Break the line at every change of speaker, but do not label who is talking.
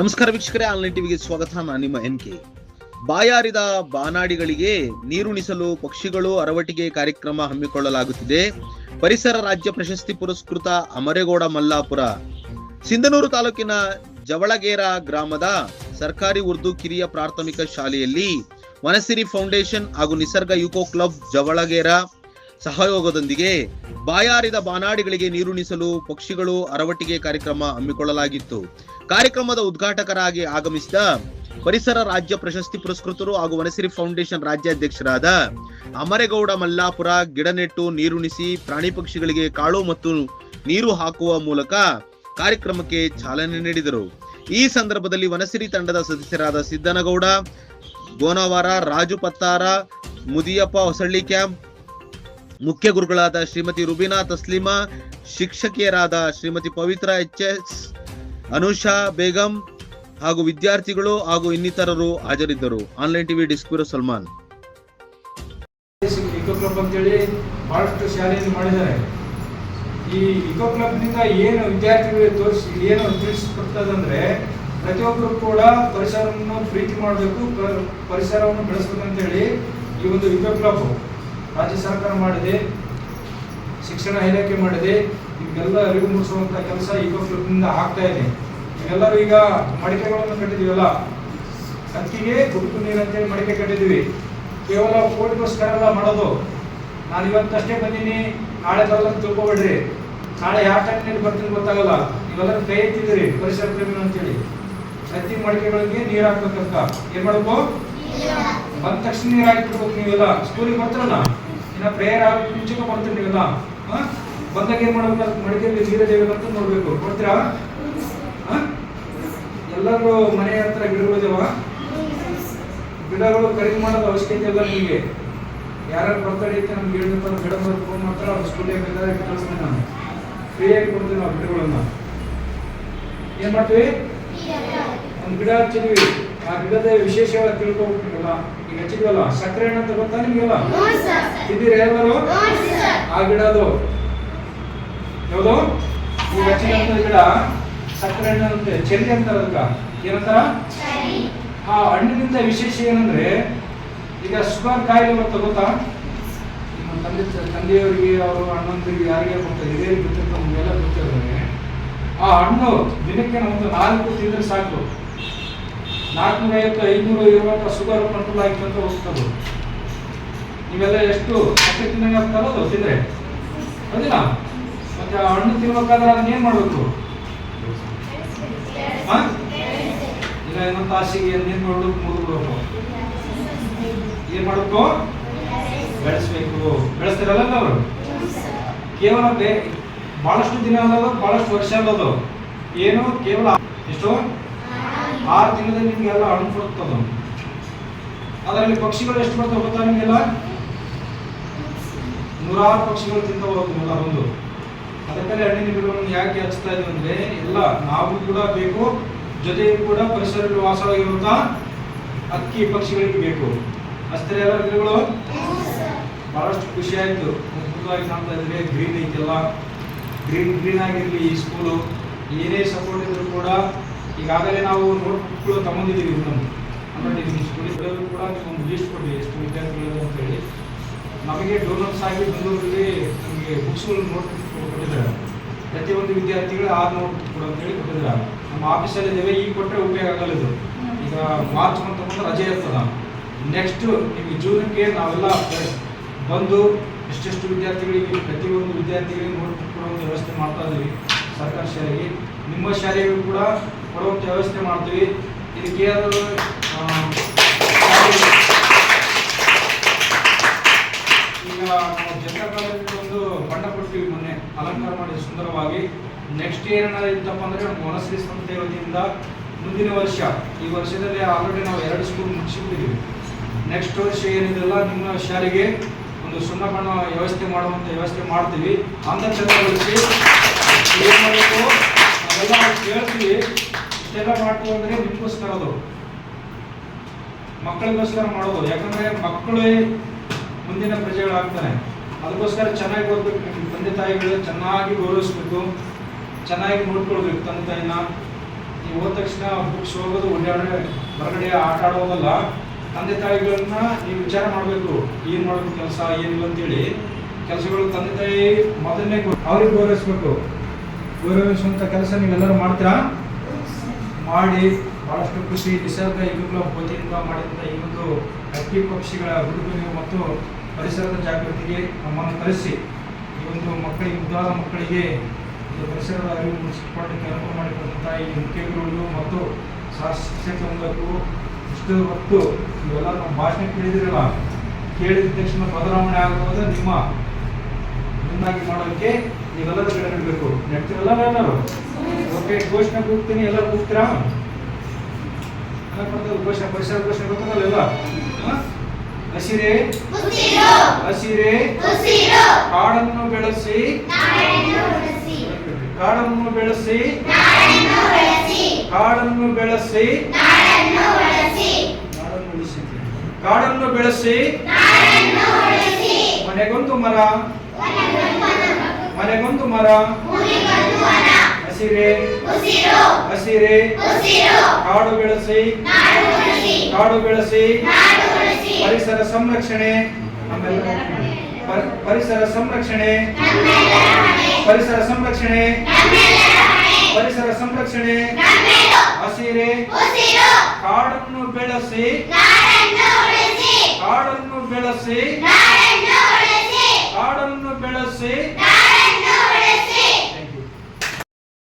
ನಮಸ್ಕಾರ ವೀಕ್ಷಕರೇ ಆನ್ಲೈನ್ ಟಿವಿಗೆ ಸ್ವಾಗತ. ನಾನು ನಿಮ್ಮ ಎನ್ ಕೆ. ಬಾಯಾರಿದ ಬಾನಾಡಿಗಳಿಗೆ ನೀರುಣಿಸಲು ಪಕ್ಷಿಗಳು ಅರವಟಿಗೆ ಕಾರ್ಯಕ್ರಮ ಹಮ್ಮಿಕೊಳ್ಳಲಾಗುತ್ತಿದೆ. ಪರಿಸರ ರಾಜ್ಯ ಪ್ರಶಸ್ತಿ ಪುರಸ್ಕೃತ ಅಮರೇಗೌಡ ಮಲ್ಲಾಪುರ. ಸಿಂಧನೂರು ತಾಲೂಕಿನ ಜವಳಗೇರ ಗ್ರಾಮದ ಸರ್ಕಾರಿ ಉರ್ದು ಕಿರಿಯ ಪ್ರಾಥಮಿಕ ಶಾಲೆಯಲ್ಲಿ ವನಸಿರಿ ಫೌಂಡೇಶನ್ ಹಾಗೂ ನಿಸರ್ಗ ಯುಕೋ ಕ್ಲಬ್ ಜವಳಗೇರ ಸಹಯೋಗದೊಂದಿಗೆ ಬಾಯಾರಿದ ಬಾನಾಡಿಗಳಿಗೆ ನೀರುಣಿಸಲು ಪಕ್ಷಿಗಳು ಅರವಟ್ಟಿಗೆ ಕಾರ್ಯಕ್ರಮ ಹಮ್ಮಿಕೊಳ್ಳಲಾಗಿತ್ತು. ಕಾರ್ಯಕ್ರಮದ ಉದ್ಘಾಟಕರಾಗಿ ಆಗಮಿಸಿದ ಪರಿಸರ ರಾಜ್ಯ ಪ್ರಶಸ್ತಿ ಪುರಸ್ಕೃತರು ಹಾಗೂ ವನಸಿರಿ ಫೌಂಡೇಶನ್ ರಾಜ್ಯಾಧ್ಯಕ್ಷರಾದ ಅಮರೇಗೌಡ ಮಲ್ಲಾಪುರ ಗಿಡ ನೆಟ್ಟು ನೀರುಣಿಸಿ, ಪ್ರಾಣಿ ಪಕ್ಷಿಗಳಿಗೆ ಕಾಳು ಮತ್ತು ನೀರು ಹಾಕುವ ಮೂಲಕ ಕಾರ್ಯಕ್ರಮಕ್ಕೆ ಚಾಲನೆ ನೀಡಿದರು. ಈ ಸಂದರ್ಭದಲ್ಲಿ ವನಸಿರಿ ತಂಡದ ಸದಸ್ಯರಾದ ಸಿದ್ದನಗೌಡ, ಗೋನವಾರ, ರಾಜು ಪತ್ತಾರ, ಮುದಿಯಪ್ಪ ಹೊಸಳ್ಳಿ ಕ್ಯಾಂಪ್ ಮುಖ್ಯ ಗುರುಗಳಾದ ಶ್ರೀಮತಿ ರುಬಿನಾ ತಸ್ಲಿಮಾ, ಶಿಕ್ಷಕಿಯರಾದ ಶ್ರೀಮತಿ ಪವಿತ್ರ ಎಚ್ ಎಸ್, ಅನುಷಾ ಬೇಗಂ ಹಾಗೂ ವಿದ್ಯಾರ್ಥಿಗಳು ಹಾಗೂ ಇನ್ನಿತರರು ಹಾಜರಿದ್ದರು. ಆನ್ಲೈನ್ ಟಿವಿ ಡಿಸ್ಕ್ಯೂರೋ ಸಲ್ಮಾನ್.
ಇಕೋ ಕ್ಲಬ್ ಅಂತೇಳಿ ಬಹಳಷ್ಟು ಶಾಲೆಯಲ್ಲಿ ಮಾಡಿದ್ದಾರೆ. ಈ ಇಕೋ ಕ್ಲಬ್ನಿಂದ ಏನು ವಿದ್ಯಾರ್ಥಿಗಳಿಗೆ ತೋರಿಸಿ, ಏನು ತಿಳಿಸ್ಕೊಡ್ತದಂದ್ರೆ ಪ್ರತಿಯೊಬ್ಬರು ಕೂಡ ಪರಿಸರವನ್ನು ಪ್ರೀತಿ ಮಾಡಬೇಕು ಪರಿಸರವನ್ನು ಬೆಳೆಸ್ಬೇಕಂತೇಳಿ ಈ ಒಂದು ಇಕೋ ಕ್ಲಬ್ ರಾಜ್ಯ ಸರ್ಕಾರ ಮಾಡಿದೆ ಶಿಕ್ಷಣ ಇಲಾಖೆ ಮಾಡಿದೆ ಇವೆಲ್ಲ ಅರಿವು ಮೂಡಿಸುವಂತ ಕೆಲಸ ಇಕೋ ಕ್ಲಬ್ನಿಂದ ಆಗ್ತಾ ಇದೆ. ಇವೆಲ್ಲರೂ ಈಗ ಮಡಿಕೆಗಳನ್ನು ಕಟ್ಟಿದೀವಲ್ಲ ಅಕ್ಕಿಗೆ ಗುಡುಕು ನೀರು ಅಂತೇಳಿ ಮಡಿಕೆ ಕಟ್ಟಿದ್ದೀವಿ. ಕೇವಲ ಕೋಟಿಗೋಸ್ಕರ ಎಲ್ಲ ಮಾಡೋದು. ನಾನು ಇವತ್ತಷ್ಟೇ ಬಂದೀನಿ ನಾಳೆ ಬರಲ್ಲ ತಿಳ್ಕೊಬೇಡ್ರಿ. ನಾಳೆ ಯಾವ ಟೈಮ್ನಲ್ಲಿ ಬರ್ತೀನಿ ಗೊತ್ತಾಗಲ್ಲ. ಇವೆಲ್ಲ ಕೈ ಎತ್ತಿದ್ದೀರಿ ಪರಿಸರ ಪ್ರೇಮಿ ಅಂತೇಳಿ. ಹತ್ತಿ ಮಡಿಕೆಗಳಿಗೆ ನೀರು ಹಾಕ್ಬೇಕಂತ. ಏನ್ ಮಾಡ್ಬೇಕು? ಬಂದ ತಕ್ಷಣ ನೀರು ಹಾಕಿಬಿಡ್ಬೇಕು ನೀವೆಲ್ಲ. ಸ್ಕೂಲಿಗೆ ಬರ್ತಾರಲ್ಲ? ಇನ್ನ ಪ್ರೇಯರ್ ಆಗಿ ಮುಂಚೆನೂ ಬರ್ತೀರಿ ನೀವೆಲ್ಲ? ಹಾ? ಬಂದಾಗ ಏನ್ ಮಾಡ್ಬೇಕು ಮಡಿಕೆಯಲ್ಲಿ ನೀರು ಅಂತ ನೋಡ್ಬೇಕು. ಕೊಡ್ತೀರಾ ಹಾ? ಎಲ್ಲರೂ ಮನೆ ಹತ್ರ ಗಿಡಗಳಿದಾವ ಗಿಡಗಳು ಖರೀದಿ ಮಾಡೋದು ಅವಶ್ಯಕತೆ ಇಲ್ಲ ನಿಮಗೆ. ಯಾರ್ಯಾರು ಬರ್ತಾರೆ ಇತ್ತು ನಮ್ಗೆ ಹೇಳಿದ್ರೆ ಗಿಡ ಫೋನ್ ಮಾಡ್ತಾರೆ ಅವ್ರು ಸ್ಕೂಲಿಗೆ ಬೇಕಾದ್ರೆ ಕಳಿಸ್ತೀನಿ ನಾನು ಫ್ರೀಯಾಗಿ ಕೊಡ್ತೀವಿ ನಾವು ಗಿಡಗಳನ್ನ. ಏನ್ ಮಾಡ್ತೀವಿ? ಒಂದು ಗಿಡ ಹಚ್ಚಿದ್ವಿ. ಆ ಗಿಡದ ವಿಶೇಷವಾಗಿ ತಿಳ್ಕೊಬೇಕಲ್ಲ? ಈಗ ಹಚ್ಚಿದ್ವಲ್ಲ? ಸಕ್ಕರೆ ಹಣ್ಣು ಅಂತ ಗೊತ್ತಾ ನಿಮಗೆಲ್ಲ? ತಿಂದಿರ ಎಲ್ಲರೂ ಆ ಗಿಡ ಅದು ಯಾವುದು ಈಗ ಹಚ್ಚಿದಂತ ಗಿಡ. ಸಕ್ಕರೆ ಹಣ್ಣು ಅಂತೆ. ಚೆಲ್ಲಿ ಅಂತಾರ ಅದಕ್ಕ. ಏನಂತಾರ? ಆ ಹಣ್ಣಿನಿಂದ ವಿಶೇಷ ಏನಂದ್ರೆ ಈಗ ಶುಗರ್ ಕಾಯಿಲೆ ಬರುತ್ತೆ ಗೊತ್ತಾ? ನಿಮ್ಮ ತಂದೆ ತಂದೆಯವರಿಗೆ ಅವರು ಅಣ್ಣಂದಿರಿಗೆ ಯಾರಿಗೆ ಗೊತ್ತ? ಹಿರಿಯರಿಗೆ ಗೊತ್ತಿರ್ತಾರೆ ನಮಗೆಲ್ಲ ಗೊತ್ತಿರೋದ್ರೆ ಆ ಹಣ್ಣು ದಿನಕ್ಕೆ ನಮ್ದು ನಾಲ್ಕು ತಿಂದ್ರೆ ಸಾಕು. ನಾಲ್ಕುನೂರ ಐವತ್ತು ಐನೂರು ಇರುವಂತ ಶುಗರ್ ಕಂಟ್ರೋಲ್ ಆಯ್ತು ಅಂತ ಹೋಗ್ತದೆ ನೀವೆಲ್ಲ ಎಷ್ಟು ಸಕ್ಕರೆ ತಿನ್ನಂಗೆ ಆಗ್ತಾರೋ ಅದು ತಿಂದ್ರೆ? ಹೌದಿಲ್ಲ? ಮತ್ತೆ ಹಣ್ಣು ತಿನ್ಬೇಕಾದ್ರೆ ಅದನ್ನ ಏನ್ ಮಾಡ್ಬೇಕು? ಇಲ್ಲ ಏನಂತ ತಾಸಿಗೆ ನೀನು ಮಾಡ್ಬೇಕು ಮುಗಿದ್ಬಿಡ್ಬೇಕು ಏನು ಮಾಡಬೇಕು? ಬೆಳೆಸ್ಬೇಕು. ಬೆಳೆಸ್ತಿರಲ್ಲ ಅವರು? ಕೇವಲ ಬೇ ಬಹಳಷ್ಟು ದಿನ ಅಲ್ಲದು ಬಹಳಷ್ಟು ವರ್ಷ ಅಲ್ಲದು ಏನು? ಕೇವಲ ಎಷ್ಟು ಆರು ದಿನದಲ್ಲಿ ನಿಮ್ಗೆಲ್ಲ ಹಣ್ಣು ಕೊಡ್ತದ ಅದರಲ್ಲಿ ಪಕ್ಷಿಗಳು ಎಷ್ಟು ಬರ್ತವೆ ಗೊತ್ತಾ ನಿಮಗೆಲ್ಲ? ನೂರಾರು ಪಕ್ಷಿಗಳು ತಿಂತಾವ ಹೋಗ್ತದಲ್ಲ ಒಂದು. ಅದಕ್ಕಲ್ಲಿ ಹಣ್ಣಿನ ಗಿಡಗಳನ್ನು ಯಾಕೆ ಹಚ್ತಾ ಇದೀವಿ ಅಂದ್ರೆ, ಎಲ್ಲ ನಾವು ಕೂಡ ಬೇಕು, ಜೊತೆಗೆ ಕೂಡ ಪರಿಸರದಲ್ಲಿ ವಾಸವಾಗಿರುವಂತ ಅಕ್ಕಿ ಪಕ್ಷಿಗಳಿಗೆ ಬೇಕು. ಅಷ್ಟೇ ಎಲ್ಲ ಗಿಡಗಳು? ಬಹಳಷ್ಟು ಖುಷಿ ಆಯ್ತು. ಅದ್ಭುತವಾಗಿ ಕಾಣ್ತಾ ಇದ್ರೆ ಗ್ರೀನ್ ಐತೆಲ್ಲ. ಗ್ರೀನ್ ಗ್ರೀನ್ ಆಗಿರ್ಲಿ ಈ ಸ್ಕೂಲು ಏನೇ ಸಪೋರ್ಟ್ ಇದ್ರು ಕೂಡ ಈಗಾಗಲೇ ನಾವು ನೋಟ್ಬುಕ್ಗಳು ತಗೊಂಡಿದ್ದೀವಿ ಇನ್ನೊಂದು ಅಂದರೆ ಸ್ಕೂಲಿಗೆ ಕೂಡ ಒಂದು ಲಿಸ್ಟ್ ಕೊಡಿ, ಎಷ್ಟು ವಿದ್ಯಾರ್ಥಿಗಳು ಅಂತ ಹೇಳಿ. ನಮಗೆ ಡೋನರ್ಸ್ ಆಗಿ ಬೆಂಗಳೂರಲ್ಲಿ ನಮಗೆ ಬುಕ್ಸ್ಗಳು ನೋಟ್ ಕೊಟ್ಟಿದ್ದಾರೆ. ಪ್ರತಿಯೊಂದು ವಿದ್ಯಾರ್ಥಿಗಳು ಆರು ನೋಟ್ ಕೊಡು ಅಂತೇಳಿ ಕೊಟ್ಟಿದ್ದಾರೆ. ನಮ್ಮ ಆಫೀಸಲ್ಲಿ ಇದ್ದೇವೆ ಈಗ ಕೊಟ್ಟರೆ ಉಪಯೋಗ ಆಗಲ್ಲ ಇದು. ಈಗ ಮಾರ್ಚ್ ಅಂತ ಬಂದ್ರೆ ರಜೆ ಇರ್ತದ. ನೆಕ್ಸ್ಟ್ ನಿಮಗೆ ಜೂನಕ್ಕೆ ನಾವೆಲ್ಲ ಬಂದು ಎಷ್ಟೆಷ್ಟು ವಿದ್ಯಾರ್ಥಿಗಳಿಗೆ ಪ್ರತಿಯೊಂದು ವಿದ್ಯಾರ್ಥಿಗಳಿಗೆ ನೋಟ್ ಕೊಡುವಂಥ ವ್ಯವಸ್ಥೆ ಮಾಡ್ತಾ ಇದ್ದೀವಿ. ಸರ್ಕಾರಿ ಶಾಲೆಗೆ ನಿಮ್ಮ ಶಾಲೆಗೂ ಕೂಡ ಕೊಡುವಂಥ ವ್ಯವಸ್ಥೆ ಮಾಡ್ತೀವಿ. ಇದಕ್ಕೆ ಏನಾದರೂ ಈಗ ನಾವು ಜನತಾ ಕಾಲೇಜ್ ಒಂದು ಬಣ್ಣ ಕೊಡ್ತೀವಿ ಮೊನ್ನೆ. ಅಲಂಕಾರ ಮಾಡಿ ಸುಂದರವಾಗಿ. ನೆಕ್ಸ್ಟ್ ಏನಾರ ಇತ್ತಪ್ಪ ಅಂದರೆ ನಮ್ಮ ವನಶ್ರೀ ಸಂಸ್ಥೆ ವತಿಯಿಂದ ಮುಂದಿನ ವರ್ಷ. ಈ ವರ್ಷದಲ್ಲಿ ಆಲ್ರೆಡಿ ನಾವು ಎರಡು ಸ್ಕೂಲ್ ಮುಗಿಸಿಬಿಟ್ಟಿದ್ದೀವಿ. ನೆಕ್ಸ್ಟ್ ವರ್ಷ ಏನಿದೆಲ್ಲ ನಿಮ್ಮ ಶಾಲೆಗೆ ಒಂದು ಸುಣ್ಣ ಬಣ್ಣ ವ್ಯವಸ್ಥೆ ಮಾಡುವಂಥ ವ್ಯವಸ್ಥೆ ಮಾಡ್ತೀವಿ. ಅಂಧ ಚಂದಗೊಳಿಸಿ ಏನ್ ಮಾಡಬೇಕು ಅವೆಲ್ಲ ಕೇಳ್ತೀವಿ ಇಷ್ಟೆಲ್ಲ ಮಾಡ್ತೀವಿ ಅದು ಮಕ್ಕಳಿಗೋಸ್ಕರ ಮಾಡೋದು, ಯಾಕಂದ್ರೆ ಮಕ್ಕಳೇ ಮುಂದಿನ ಪ್ರಜೆಗಳಾಗ್ತಾನೆ ಅದಕ್ಕೋಸ್ಕರ ಚೆನ್ನಾಗಿ ಓದ್ಬೇಕು ತಂದೆ ತಾಯಿಗಳು ಚೆನ್ನಾಗಿ ಗೌರವಿಸ್ಬೇಕು ಚೆನ್ನಾಗಿ ನೋಡ್ಕೊಳ್ಬೇಕು ತಂದೆ ತಾಯಿನ. ನೀವು ಹೋದ ತಕ್ಷಣ ಬುಕ್ಸ್ ಹೋಗೋದು ಓಡಾಡೋ ಹೊರಗಡೆ ಆಟ ಆಡೋದಲ್ಲ, ತಂದೆ ತಾಯಿಗಳನ್ನ ನೀವು ವಿಚಾರ ಮಾಡಬೇಕು, ಏನು ಮಾಡಬೇಕು ಕೆಲಸ ಏನಿಲ್ಲ ಅಂತೇಳಿ. ಕೆಲಸಗಳು ತಂದೆ ತಾಯಿ ಮೊದಲನೇ ಅವ್ರಿಗೆ ಗೌರವಿಸ್ಬೇಕು ಗೌರವಿಸುವಂಥ ಕೆಲಸ ನೀವೆಲ್ಲರೂ ಮಾಡ್ತೀರಾ? ಮಾಡಿ ಬಹಳಷ್ಟು ಖುಷಿ ನಿಸರ್ಗ ಕ್ಲಬ್ ವತಿಯಿಂದ ಮಾಡಿದಂಥ ಈ ಒಂದು ಹಕ್ಕಿ ಪಕ್ಷಿಗಳ ಹುಡುಗರು ಮತ್ತು ಪರಿಸರದ ಜಾಗೃತಿಗೆ ನಮ್ಮನ್ನು ಕಲಿಸಿ ಈ ಒಂದು ಮಕ್ಕಳಿಗೆ, ಮುದ್ದಾದ ಮಕ್ಕಳಿಗೆ ಒಂದು ಪರಿಸರದ ಅರಿವು ಮೂಡಿಸಿಕೊಳ್ಳಕ್ಕೆ ಅನುಕೂಲ ಮಾಡಿಕೊಟ್ಟಂಥ ಈ ಮುಖ್ಯ ಗುರುಗಳು ಮತ್ತು ಶಿಕ್ಷಕರು ಇಷ್ಟು ಹೊತ್ತು ಇವೆಲ್ಲ ನಮ್ಮ ಭಾಷಣ ಕೇಳಿದಿರಲ್ಲ. ಕೇಳಿದ ತಕ್ಷಣ ಬದಲಾವಣೆ ಆಗುವುದು ನಿಮ್ಮ ನಿಮ್ಮಾಗಿ ಮಾಡೋಕ್ಕೆ ನೀವೆಲ್ಲರೂ ಕಡೆ ನಡಬೇಕು ನೆಡ್ತೀರಲ್ಲ ಎಲ್ಲರೂ ಓಕೆ ಘೋಷಣೆ ಕೂಗ್ತೀನಿ ಎಲ್ಲರೂ ಕೂಗ್ತೀರಾ? ಘೋಷಣೆ ಪರಿಸರ ಘೋಷಣೆ ಗೊತ್ತಾಗಲ್ಲ? ಹಸಿರೆ? ಹಸಿರೆ. ಕಾಡನ್ನು ಬೆಳೆಸಿ. ಕಾಡನ್ನು ಬೆಳೆಸಿ. ಕಾಡನ್ನು ಬೆಳೆಸಿ. ಕಾಡನ್ನು ಬೆಳೆಸಿ. ಮನೆಗೊಂದು ಮರ. ಮನೆಗೊಂದು ಮರ. ಹಸಿರೆ. ಹಸಿರೆ. ಕಾಡು ಬೆಳೆಸಿ. ಕಾಡು ಬೆಳೆಸಿ. ಪರಿಸರ ಸಂರಕ್ಷಣೆ. ಪರಿಸರ ಸಂರಕ್ಷಣೆ. ಪರಿಸರ ಸಂರಕ್ಷಣೆ. ಪರಿಸರ ಸಂರಕ್ಷಣೆ. ಹಸಿರೆ.
ಕಾಡನ್ನು ಬೆಳೆಸಿ.
ಕಾಡನ್ನು ಬೆಳೆಸಿ.
ಕಾಡನ್ನು ಬೆಳೆಸಿ.